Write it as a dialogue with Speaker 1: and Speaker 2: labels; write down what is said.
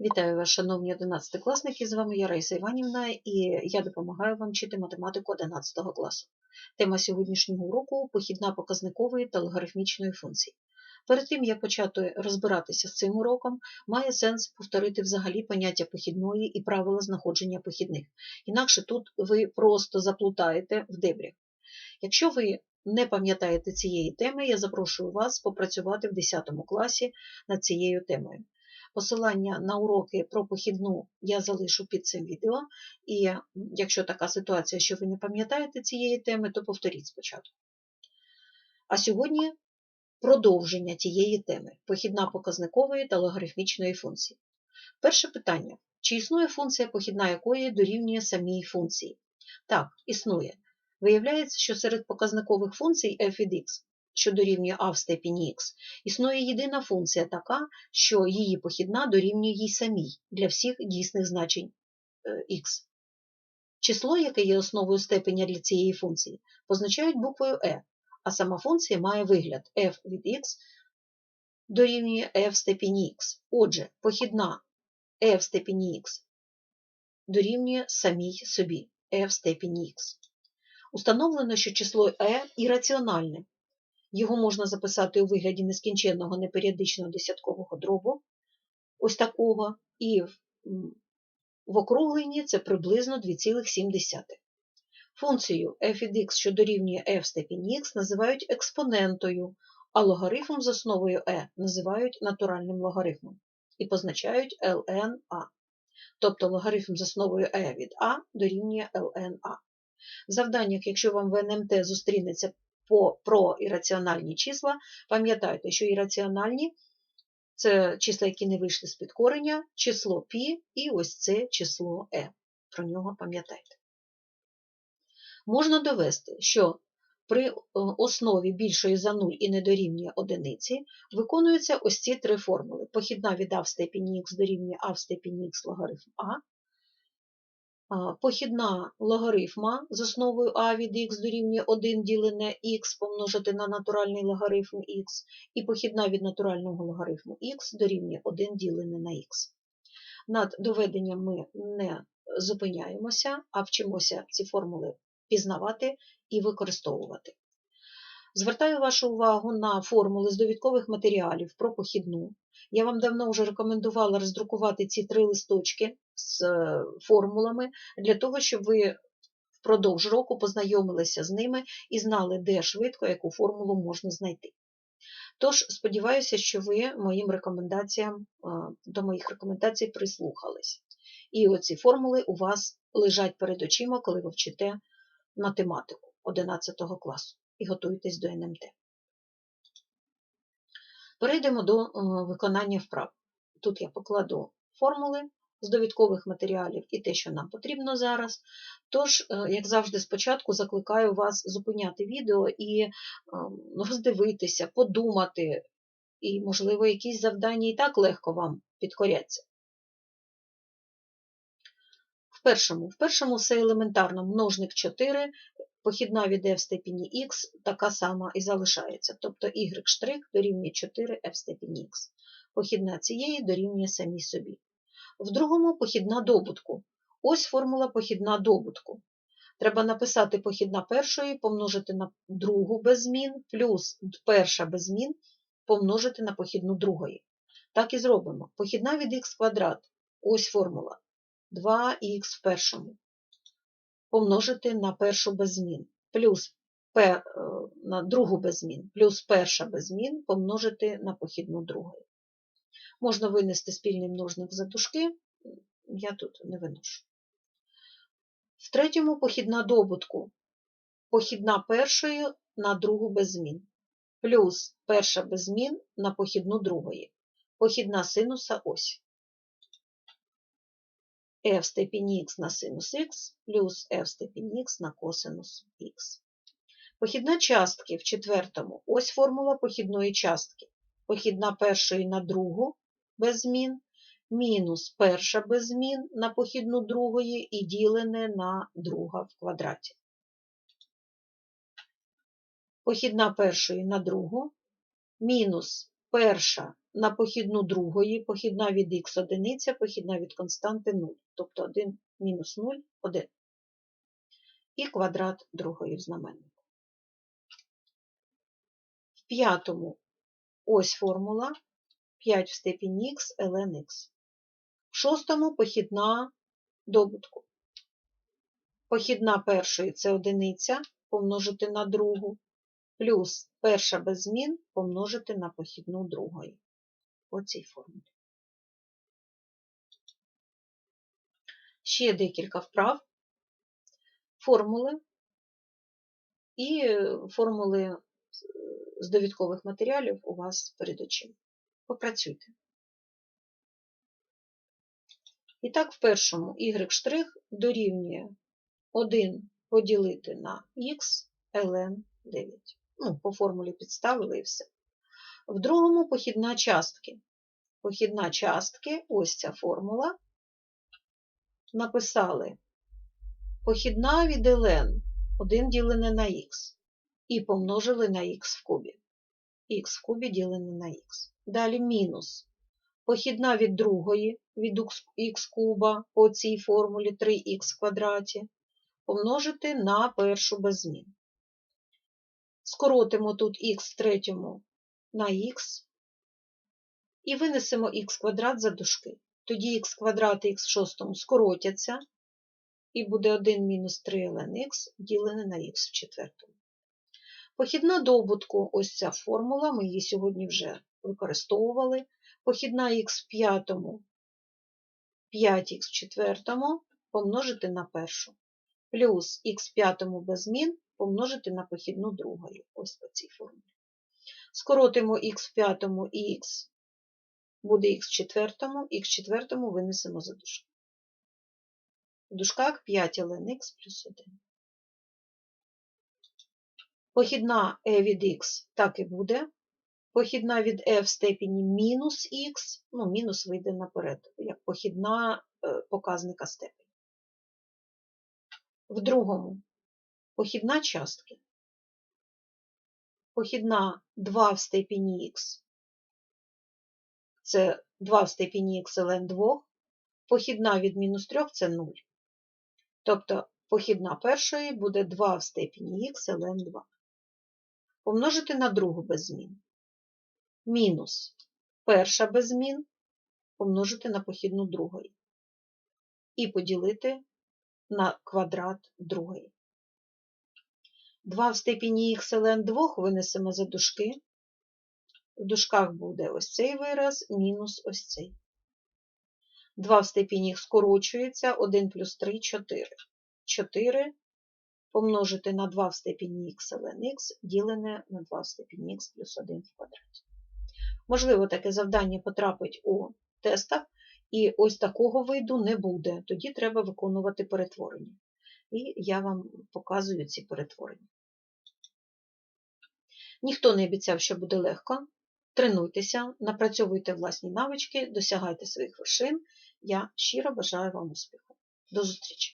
Speaker 1: Вітаю вас, шановні 11 класники. З вами я Раїса Іванівна і я допомагаю вам вчити математику 11 класу. Тема сьогоднішнього уроку похідна показникової та логарифмічної функції. Перед тим, як почати розбиратися з цим уроком, має сенс повторити взагалі поняття похідної і правила знаходження похідних. Інакше тут ви просто заплутаєте в дебрях. Якщо ви не пам'ятаєте цієї теми, я запрошую вас попрацювати в 10 класі над цією темою. Посилання на уроки про похідну я залишу під цим відео, і якщо така ситуація, що ви не пам'ятаєте цієї теми, то повторіть спочатку. А сьогодні продовження тієї теми похідна показникової та логарифмічної функції. Перше питання: чи існує функція, похідна якої дорівнює самій функції? Так, існує. Виявляється, що серед показникових функцій f від x що дорівнює а в степені х, існує єдина функція така, що її похідна дорівнює їй самій для всіх дійсних значень х. Число, яке є основою степеня для цієї функції, позначають буквою e, а сама функція має вигляд f від x дорівнює f в степені х. Отже, похідна f в степені х дорівнює самій собі f в степені х. Установлено, що число e ірраціональне, його можна записати у вигляді нескінченного неперіодичного десяткового дробу, ось такого, і в округленні це приблизно 2,7. Функцію f від x, що дорівнює f в степені x, називають експонентою, а логарифм з основою e називають натуральним логарифмом і позначають ln a. Тобто логарифм з основою e від a дорівнює ln a. В завданнях, якщо вам в НМТ зустрінеться по, про ірраціональні числа, пам'ятайте, що ірраціональні це числа, які не вийшли з під кореня, число π і ось це число e. Про нього пам'ятайте. Можна довести, що при основі більшої за 0 і не дорівнює одиниці виконуються ось ці три формули. Похідна від а в степені х дорівнює а в степені х логарифм а, похідна логарифма з основою а від х дорівнює 1 ділене х помножити на натуральний логарифм х, і похідна від натурального логарифму х дорівнює 1 ділене на х. Над доведенням ми не зупиняємося, а вчимося ці формули пізнавати і використовувати. Звертаю вашу увагу на формули з довідкових матеріалів про похідну. Я вам давно вже рекомендувала роздрукувати ці три листочки з формулами для того, щоб ви впродовж року познайомилися з ними і знали, де швидко яку формулу можна знайти. Тож, сподіваюся, що ви моїм рекомендаціям, до моїх рекомендацій прислухались. І оці формули у вас лежать перед очима, коли ви вчите математику 11 класу і готуєтесь до НМТ. Перейдемо до виконання вправ. Тут я покладу формули з довідкових матеріалів і те, що нам потрібно зараз. Тож, як завжди, спочатку закликаю вас зупиняти відео і роздивитися, подумати, і, можливо, якісь завдання і так легко вам підкоряться. В першому, в першому все елементарно множник 4, похідна від f в степені х така сама і залишається, тобто y' дорівнює 4f в степені х. Похідна цієї дорівнює самій собі. В другому похідна добутку. Ось формула похідна добутку. Треба написати похідна першої, помножити на другу без змін, плюс перша без змін помножити на похідну другої. Так і зробимо. Похідна від х квадрат. Ось формула. 2х в першому. Помножити на першу без змін, плюс на другу без змін, плюс перша без змін помножити на похідну другої. Можна винести спільний множник за дужки, я тут не виношу. В третьому похідна добутку. Похідна першої на другу без змін, плюс перша без змін на похідну другої. Похідна синуса ось f в степені х на синус х плюс f в степені х на косинус х. Похідна частки в четвертому. Ось формула похідної частки. Похідна першої на другу без змін, мінус перша без змін на похідну другої і ділене на друга в квадраті. Похідна першої на другу, мінус перша на похідну другої, похідна від х одиниця, похідна від константи 0, тобто 1 мінус 0 – 1. І квадрат другої в знаменнику. В п'ятому ось формула 5 в степені х ln х. В шостому похідна добутку. Похідна першої це одиниця помножити на другу, плюс перша без змін помножити на похідну другої. По формулі. Ще декілька вправ, формули і е, формули з довідкових матеріалів у вас перед очима. Попрацюйте. І так, в першому y' дорівнює 1 поділити на х ln 9. Ну, по формулі підставили і все. В другому похідна частки. Похідна частки, ось ця формула. Написали похідна від ln 1 ділене на х. І помножили на х в кубі. Х в кубі ділене на х. Далі мінус. Похідна від другої, від х куба по цій формулі 3х в квадраті, помножити на першу без змін. Скоротимо тут х в третьому на х і винесемо х квадрат за дужки. Тоді х квадрат і х в шостому скоротяться, і буде 1 мінус 3 ln х ділене на х в четвертому. Похідна добутку, ось ця формула, ми її сьогодні вже використовували. Похідна х в п'ятому, 5х в четвертому помножити на першу. Плюс х в п'ятому без змін помножити на похідну другої. Ось по цій формулі. Скоротимо х в п'ятому і х буде х в четвертому, х в четвертому винесемо за дужку. В дужках 5 ln х плюс 1. Похідна e від х так і буде. Похідна від e в степені мінус х, ну, мінус вийде наперед, як похідна показника степені. В другому похідна частки. Похідна 2 в степені х. Це 2 в степені х ln 2. Похідна від мінус 3 це 0. Тобто похідна першої буде 2 в степені х ln 2. Помножити на другу без змін. Мінус перша без змін помножити на похідну другої. І поділити на квадрат другої. 2 в степені х ln 2 винесемо за дужки. В дужках буде ось цей вираз, мінус ось цей. 2 в степені х скорочується, 1 плюс 3 – 4. 4 помножити на 2 в степені х ln х, ділене на 2 в степені х плюс 1 в квадраті. Можливо, таке завдання потрапить у тестах, і ось такого виду не буде. Тоді треба виконувати перетворення. І я вам показую ці перетворення. Ніхто не обіцяв, що буде легко. Тренуйтеся, напрацьовуйте власні навички, досягайте своїх вершин. Я щиро бажаю вам успіху. До зустрічі!